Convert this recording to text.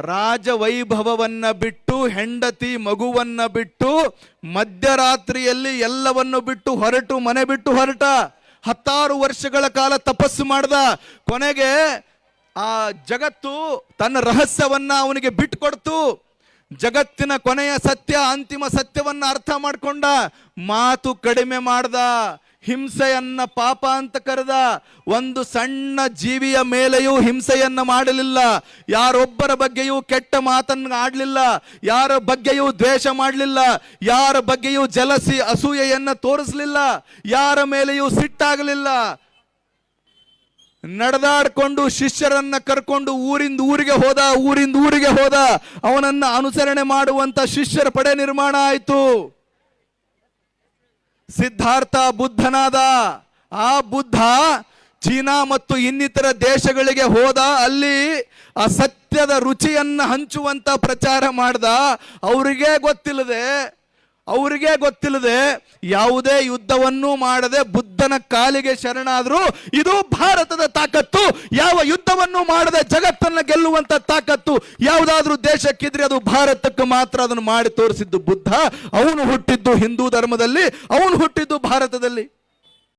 ರಾಜವೈಭವವನ್ನ ಬಿಟ್ಟು, ಹೆಂಡತಿ ಮಗುವನ್ನ ಬಿಟ್ಟು, ಮಧ್ಯರಾತ್ರಿಯಲ್ಲಿ ಎಲ್ಲವನ್ನು ಬಿಟ್ಟು ಹೊರಟು, ಮನೆ ಬಿಟ್ಟು ಹೊರಟ. ಹತ್ತಾರು ವರ್ಷಗಳ ಕಾಲ ತಪಸ್ಸು ಮಾಡ್ದ. ಕೊನೆಗೆ ಆ ಜಗತ್ತು ತನ್ನ ರಹಸ್ಯವನ್ನ ಅವನಿಗೆ ಬಿಟ್ಕೊಡ್ತು. ಜಗತ್ತಿನ ಕೊನೆಯ ಸತ್ಯ, ಅಂತಿಮ ಸತ್ಯವನ್ನ ಅರ್ಥ ಮಾಡಿಕೊಂಡ. ಮಾತು ಕಡಿಮೆ ಮಾಡ್ದ. ಹಿಂಸೆಯನ್ನ ಪಾಪ ಅಂತ ಕರೆದ ಒಂದು ಸಣ್ಣ ಜೀವಿಯ ಮೇಲೆಯೂ ಹಿಂಸೆಯನ್ನ ಮಾಡಲಿಲ್ಲ. ಯಾರೊಬ್ಬರ ಬಗ್ಗೆಯೂ ಕೆಟ್ಟ ಮಾತನ್ನು ಆಡಲಿಲ್ಲ. ಯಾರ ಬಗ್ಗೆಯೂ ದ್ವೇಷ ಮಾಡಲಿಲ್ಲ. ಯಾರ ಬಗ್ಗೆಯೂ ಜಲಸಿ ಅಸೂಯೆಯನ್ನ ತೋರಿಸಲಿಲ್ಲ. ಯಾರ ಮೇಲೆಯೂ ಸಿಟ್ಟಾಗಲಿಲ್ಲ. ನಡೆದಾಡ್ಕೊಂಡು ಶಿಷ್ಯರನ್ನ ಕರ್ಕೊಂಡು ಊರಿಂದ ಊರಿಗೆ ಹೋದ, ಊರಿಂದ ಊರಿಗೆ ಹೋದ ಅವನನ್ನ ಅನುಸರಣೆ ಮಾಡುವಂತ ಶಿಷ್ಯರ ಪಡೆ ನಿರ್ಮಾಣ ಆಯಿತು. ಸಿದ್ಧಾರ್ಥ ಬುದ್ಧನಾದ. ಆ ಬುದ್ಧ ಚೀನಾ ಮತ್ತು ಇನ್ನಿತರ ದೇಶಗಳಿಗೆ ಹೋದ. ಅಲ್ಲಿ ಅಸತ್ಯದ ರುಚಿಯನ್ನು ಹಂಚುವಂತ ಪ್ರಚಾರ ಮಾಡ್ದ. ಅವರಿಗೆ ಗೊತ್ತಿಲ್ಲದೆ ಅವರಿಗೆ ಗೊತ್ತಿಲ್ಲದೆ ಯಾವುದೇ ಯುದ್ಧವನ್ನು ಮಾಡದೆ ಬುದ್ಧನ ಕಾಲಿಗೆ ಶರಣಾದರೂ ಇದು ಭಾರತದ ತಾಕತ್ತು. ಯಾವ ಯುದ್ಧವನ್ನು ಮಾಡದೆ ಜಗತ್ತನ್ನ ಗೆಲ್ಲುವಂತ ತಾಕತ್ತು. ಯಾವುದಾದ್ರೂ ದೇಶಕ್ಕಿದ್ರೆ ಅದು ಭಾರತಕ್ಕೆ ಮಾತ್ರ ಅದನ್ನು ಮಾಡಿ ತೋರಿಸಿದ್ದು ಬುದ್ಧ. ಅವನು ಹುಟ್ಟಿದ್ದು ಹಿಂದೂ ಧರ್ಮದಲ್ಲಿ, ಅವನು ಹುಟ್ಟಿದ್ದು ಭಾರತದಲ್ಲಿ.